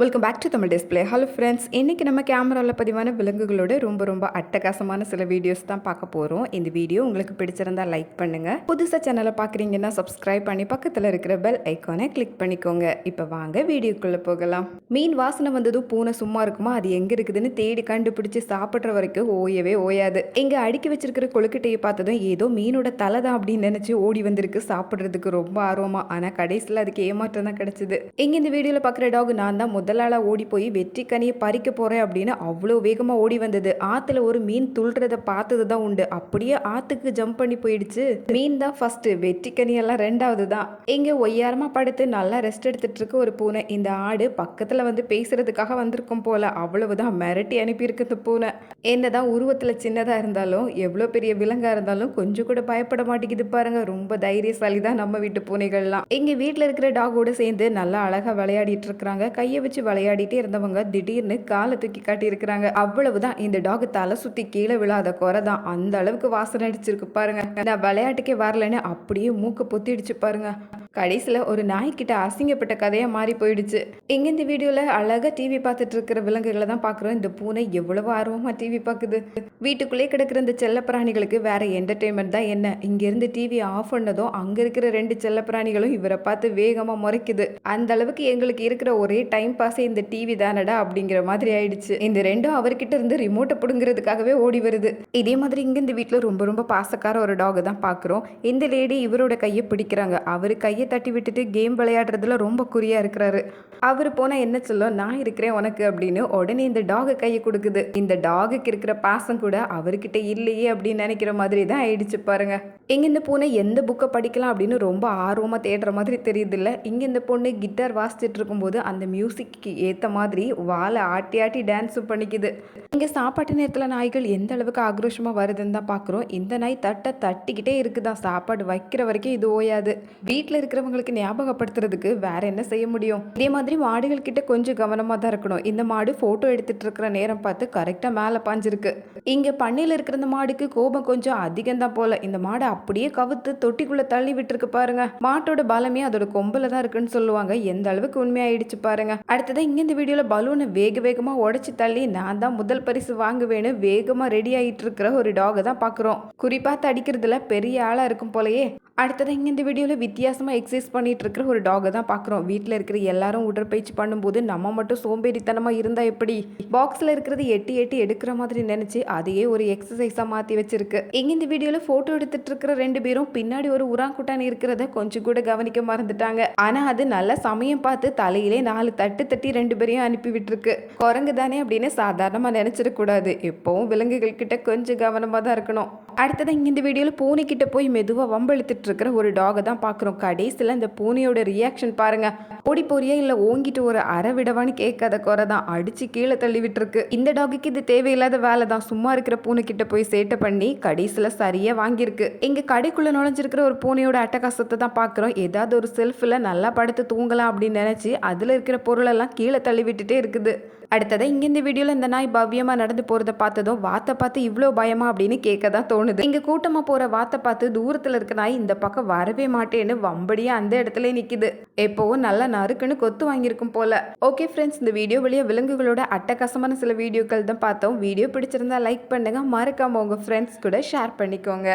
Welcome back to Tamil display hello friends இன்றைக்கி நம்ம கேமராவில் பதிவான விலங்குகளோட ரொம்ப ரொம்ப அட்டகாசமான சில வீடியோஸ் தான் பார்க்க போகிறோம் இந்த வீடியோ உங்களுக்கு பிடிச்சிருந்தா லைக் பண்ணுங்கள் புதுசாக சேனலை பார்க்குறீங்கன்னா சப்ஸ்கிரைப் பண்ணி பக்கத்தில் இருக்கிற பெல் ஐக்கானை கிளிக் பண்ணிக்கோங்க. இப்போ வாங்க வீடியோக்குள்ளே போகலாம். மீன் வாசனை வந்ததும் பூனை சும்மா இருக்குமா? அது எங்கே இருக்குதுன்னு தேடி கண்டுபிடிச்சி சாப்பிட்ற வரைக்கும் ஓயவே ஓயாது. இங்கே அடுக்கி வச்சிருக்கிற கொழுக்கட்டையை பார்த்ததும் ஏதோ மீனோட தலை தான் அப்படின்னு நினச்சி ஓடி வந்திருக்கு. சாப்பிட்றதுக்கு ரொம்ப ஆர்வமாக ஆனால் கடைசியில் அதுக்கு ஏமாற்றம் தான் கிடச்சிது. இங்கே இந்த வீடியோவில் பார்க்குற டாக் நான் தான் முதலாளாக ஓடி போய் வெற்றிக்கனியை பறிக்க போகிறேன் அப்படின்னு அவ்வளோ வேகமாக ஓடி வந்தது. ஆற்றுல ஒரு மீன் துள்றதை பார்த்தது தான் உண்டு. அப்படியே ஆற்றுக்கு ஜம்ப் பண்ணி போயிடுச்சு. மீன் தான் ஃபஸ்ட்டு வெற்றிக்கனியெல்லாம் ரெண்டாவது தான் இங்கே ஒய்யாரமாக படுத்து நல்லா ரெஸ்ட் எடுத்துட்டு இருக்க ஒரு பூனை. இந்த ஆடு பக்கத்தில் வந்து பேசுகிறதுக்காக வந்திருக்கும் போல. அவ்வளவுதான் மிரட்டி அனுப்பியிருக்கு இந்த பூனை. என்னதான் உருவத்தில் சின்னதாக இருந்தாலும் எவ்வளோ பெரிய விலங்காக இருந்தாலும் கொஞ்சம் கூட பயப்பட மாட்டேங்குது பாருங்க. ரொம்ப தைரியசாலி தான் நம்ம வீட்டு பூனைகள்லாம். எங்கள் வீட்டில் இருக்கிற டாகோடு சேர்ந்து நல்லா அழகாக விளையாடிட்டு இருக்கிறாங்க கையை வச்சு விளையாடிட்டே இருந்தவங்க திடீர்னு காலை தூக்கி காட்டியிருக்கிறாங்க. அவ்வளவுதான். இந்த டாக் தலை சுத்தி கீழே விழாத குறை தான். அந்த அளவுக்கு வாசனை அடிச்சிருக்கு பாருங்க. நான் விளையாட்டுக்கே வரலன்னு அப்படியே மூக்க பொத்திடுச்சு பாருங்க. கடைசியில் ஒரு நாய்க்கிட்ட அசிங்கப்பட்ட கதையாக மாறி போயிடுச்சு. இங்கே இந்த வீடியோவில் அழகாக டிவி பார்த்துட்டு இருக்கிற விலங்குகளை தான் பார்க்குறோம். இந்த பூனை எவ்வளவு ஆர்வமாக டிவி பார்க்குது? வீட்டுக்குள்ளே கிடக்கிற இந்த செல்லப்பிராணிகளுக்கு வேறு வேற என்டர்டெயின்மெண்ட் தான் என்ன? இங்கேருந்து டிவி ஆஃப் பண்ணதும் அங்கே இருக்கிற ரெண்டு செல்லப்பிராணிகளும் இவரை பார்த்து வேகமாக முறைக்குது. அந்த அளவுக்கு எங்களுக்கு இருக்கிற ஒரே டைம் பாஸே இந்த டிவி தானடா அப்படிங்கிற மாதிரி ஆயிடுச்சு. இந்த ரெண்டும் அவர்கிட்ட இருந்து ரிமோட்டை பிடுங்கிறதுக்காகவே ஓடி வருது. இதே மாதிரி இங்கே இந்த வீட்டில் ரொம்ப ரொம்ப பாசக்கார ஒரு டாக் தான் பார்க்குறோம். இந்த லேடி இவரோட கையை பிடிக்கிறாங்க. அவர் கையை தட்டி விட்டுட்டு கேம் விளையாடுறதுல ரொம்ப குறியாக இருக்கிறாரு. அவர் போனால் என்ன சொல்லும்? நான் இருக்கிறேன் உனக்கு அப்படின்னு உடனே இந்த டாகு கையை கொடுக்குது. இந்த டாகுக்கு இருக்கிற பாசம் கூட அவர்கிட்ட இல்லையே அப்படின்னு நினைக்கிற மாதிரி தான் ஆயிடுச்சு பாருங்க. இங்கே இந்த பூனை எந்த புக்கை படிக்கலாம் அப்படின்னு ரொம்ப ஆர்வமாக தேடுற மாதிரி தெரியுது இங்கே இந்த பொண்ணு கிட்டார் வாசிச்சுட்டு இருக்கும்போது அந்த மியூசிக்கு ஏற்ற மாதிரி வாழை ஆட்டி ஆட்டி டான்ஸும் பண்ணிக்குது. இங்கே சாப்பாட்டு நேரத்தில் நாய்கள் எந்த அளவுக்கு ஆக்ரோஷமாக வருதுன்னு தான் பார்க்குறோம் இந்த நாய் தட்டை தட்டிக்கிட்டே இருக்குதான். சாப்பாடு வைக்கிற வரைக்கும் இது ஓயாது. வீட்டில் இருக்கிற இருக்கிறவங்களுக்கு ஞாபகப்படுத்துறதுக்கு வேற என்ன செய்ய முடியும்? இதே மாதிரி மாடுகள் கிட்ட கொஞ்சம் கவனமாக தான் இருக்கணும். இந்த மாடு ஃபோட்டோ எடுத்துட்டு இருக்கிற நேரம் பார்த்து கரெக்டாக மேலே பாஞ்சிருக்கு. இங்கே பண்ணையில் இருக்கிற இந்த மாடுக்கு கோபம் கொஞ்சம் அதிகம் தான் போல. இந்த மாடை அப்படியே கவுத்து தொட்டிக்குள்ளே தள்ளி விட்டுருக்கு பாருங்க. மாட்டோட பலமே அதோட கொம்பில் தான் இருக்குன்னு சொல்லுவாங்க. எந்த அளவுக்கு உண்மையாயிடுச்சு பாருங்க. அடுத்ததான் இங்கே இந்த வீடியோவில் பலூனை வேக வேகமாக உடச்சி தள்ளி நான் தான் முதல் பரிசு வாங்குவேன்னு வேகமாக ரெடி ஆகிட்டு இருக்கிற ஒரு டாகை தான் பார்க்குறோம் குறிப்பாக அடிக்கிறதுல பெரிய ஆளாக இருக்கும் போலயே. அடுத்தது இங்கே இந்த வீடியோவில் வித்தியாசமாக எக்ஸசைஸ் பண்ணிகிட்டு இருக்கிற ஒரு டாகை தான் பார்க்குறோம் வீட்டில் இருக்கிற எல்லாரும் உடற்பயிற்சி பண்ணும்போது நம்ம மட்டும் சோம்பேறித்தனமாக இருந்தால் எப்படி? பாக்ஸில் இருக்கிறது எட்டி எட்டி எடுக்கிற மாதிரி நினச்சி அதையே ஒரு எக்ஸசைஸாக மாற்றி வச்சிருக்கு. இங்கே இந்த வீடியோவில் ஃபோட்டோ எடுத்துட்டு இருக்கிற ரெண்டு பேரும் பின்னாடி ஒரு உராங்குட்டான் இருக்கிறத கொஞ்சம் கூட கவனிக்க மறந்துட்டாங்க. ஆனால் அது நல்ல சமயம் பார்த்து தலையிலே நாலு தட்டு தட்டி ரெண்டு பேரையும் அனுப்பி விட்டுருக்கு. குரங்கு தானே அப்படின்னு சாதாரணமாக நினச்சிடக்கூடாது எப்போவும் விலங்குகள் கிட்ட கொஞ்சம் கவனமாக தான் இருக்கணும். அடுத்தது இங்கே இந்த வீடியோவில் பூனைக்கிட்ட போய் மெதுவாக வம்பெழுத்துட்டு இருக்கிற ஒரு டாகை தான் பார்க்குறோம். கடைசியில் இந்த பூனையோட ரியாக்ஷன் பாருங்க. ஓடி போறியா இல்லை ஓங்கிட்டு ஒரு அரை விடவான்னு கேட்காத குறை தான். அடிச்சு கீழே தள்ளி விட்டுருக்கு இந்த டாகுக்கு இது தேவையில்லாத வேலை தான். சும்மா இருக்கிற பூனைக்கிட்ட போய் சேட்டை பண்ணி கடைசியில் சரியாக வாங்கியிருக்கு. எங்கள் கடைக்குள்ளே நுழைஞ்சிருக்கிற ஒரு பூனையோட அட்டகாசத்தை தான் பார்க்குறோம். ஏதாவது ஒரு செல்ஃபில் நல்லா படுத்து தூங்கலாம் அப்படின்னு நினச்சி அதில் இருக்கிற பொருளெல்லாம் கீழே தள்ளி விட்டுட்டே இருக்குது. அடுத்ததாக இங்கே இந்த வீடியோவில் இந்த நாய் பவ்யமாக நடந்து போகிறத பார்த்ததும் வாத்தை பார்த்து இவ்வளோ பயமா அப்படின்னு கேட்க தான் தோணுது. இங்கே கூட்டமாக போகிற வாத்தை பார்த்து தூரத்தில் இருக்க நாய் இந்த பக்கம் வரவே மாட்டேன்னு வம்படியாக அந்த இடத்துல நிற்கிது எப்போவும் நல்லா நறுக்குன்னு கொத்து வாங்கியிருக்கும் போல. ஓகே ஃப்ரெண்ட்ஸ் இந்த வீடியோ வழியாக விலங்குகளோட அட்டகாசமான சில வீடியோக்கள் தான் பார்த்தோம். வீடியோ பிடிச்சிருந்தா லைக் பண்ணுங்கள் மறக்காமல் உங்கள் ஃப்ரெண்ட்ஸ் கூட ஷேர் பண்ணிக்கோங்க.